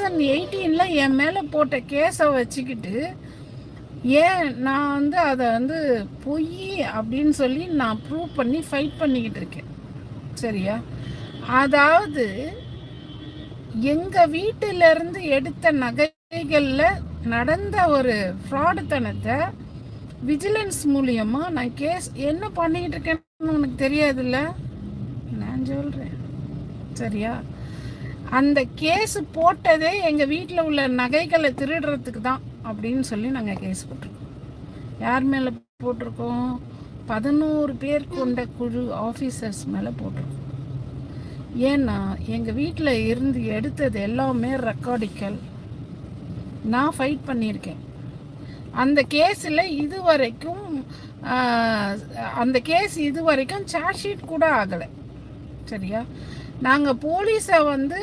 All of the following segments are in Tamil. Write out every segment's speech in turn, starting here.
தௌசண்ட் எயிட்டீனில் என் மேலே போட்ட கேஸை வச்சுக்கிட்டு ஏன் நான் வந்து அதை வந்து பொய் அப்படின்னு சொல்லி நான் ப்ரூவ் பண்ணி ஃபைட் பண்ணிக்கிட்டு இருக்கேன். சரியா? அதாவது எங்கள் வீட்டிலேருந்து எடுத்த நகைகளில் நடந்த ஒரு ஃப்ராடுத்தனத்தை விஜிலன்ஸ் மூலியமாக நான் கேஸ் என்ன பண்ணிக்கிட்டு இருக்கேன்னு உனக்கு தெரியாதுல்ல? நான் சொல்கிறேன் சரியா? அந்த கேஸ் போட்டதே எங்கள் வீட்டில் உள்ள நகைகளை திருடுறதுக்கு தான் அப்படின்னு சொல்லி நாங்கள் கேஸ் போட்டிருக்கோம். யார் மேலே போட்டிருக்கோம்? பதினோரு பேர் கொண்ட குழு ஆஃபீஸர்ஸ் மேலே போட்டிருக்கோம். ஏன்னா எங்கள் வீட்டில் இருந்து எடுத்தது எல்லாமே ரெக்கார்டிக்கல் நான் ஃபைட் பண்ணியிருக்கேன். அந்த கேஸில் இது வரைக்கும் அந்த கேஸ் இது வரைக்கும் சார்ஜ் ஷீட் கூட ஆகலை. சரியா? நாங்கள் போலீஸை வந்து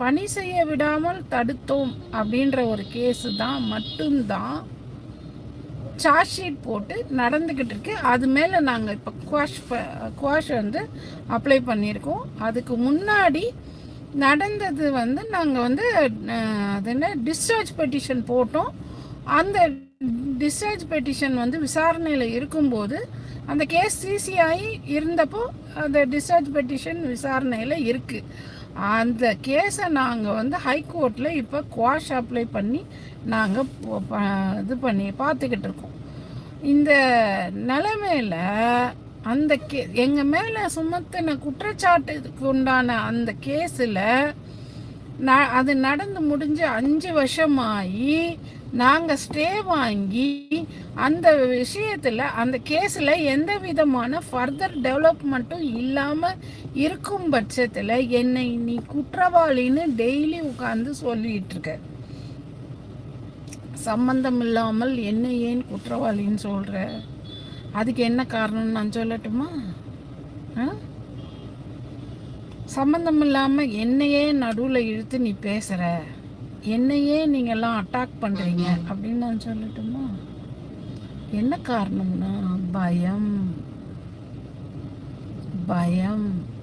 பணி செய்ய விடாமல் தடுத்தோம் அப்படின்ற ஒரு கேஸு தான் மட்டும்தான் சார்ஜ் ஷீட் போட்டு நடந்துக்கிட்டு இருக்கு. அது மேலே நாங்கள் இப்போ குவாஷ் குவாஷ் வந்து அப்ளை பண்ணியிருக்கோம். அதுக்கு முன்னாடி நடந்தது வந்து நாங்கள் வந்து அது என்ன டிஸ்சார்ஜ் பெட்டிஷன் போட்டோம். அந்த டிஸ்சார்ஜ் பெட்டிஷன் வந்து விசாரணையில் இருக்கும்போது அந்த கேஸ் சிசிஐ இருந்தப்போ அந்த டிஸ்சார்ஜ் பெட்டிஷன் விசாரணையில் இருக்குது அந்த கேஸை நாங்கள் வந்து ஹைகோர்ட்டில் இப்போ குவாஷ் அப்ளை பண்ணி நாங்கள் இது பண்ணி பார்த்துக்கிட்டு இருக்கோம். இந்த நிலைமையில் அந்த கே எங்கள் மேலே சுமத்தின குற்றச்சாட்டுக்கு உண்டான அந்த கேஸில் ந அது நடந்து முடிஞ்சு அஞ்சு வருஷமாகி நாங்கள் ஸ்டே வாங்கி அந்த விஷயத்தில் அந்த கேஸில் எந்த விதமான ஃபர்தர் டெவலப்மெண்ட்டும் இல்லாமல் இருக்கும் பட்சத்தில் என்னை நீ குற்றவாளின்னு டெய்லி உட்காந்து சொல்லிட்டு இருக்க. சம்பந்தம் இல்லாமல் என்ன ஏன் குற்றவாளின்னு சொல்கிற அதுக்கு என்ன காரணம்னு நான் சொல்லட்டுமா? சம்மந்தம் இல்லாமல் என்னையே நடுவில் இழுத்து நீ பேசுகிற என்னையே நீங்கள்லாம் அட்டாக் பண்ணுறீங்க அப்படின்னு நான் சொல்லட்டுமா? என்ன காரணம்னா பயம். பயம்.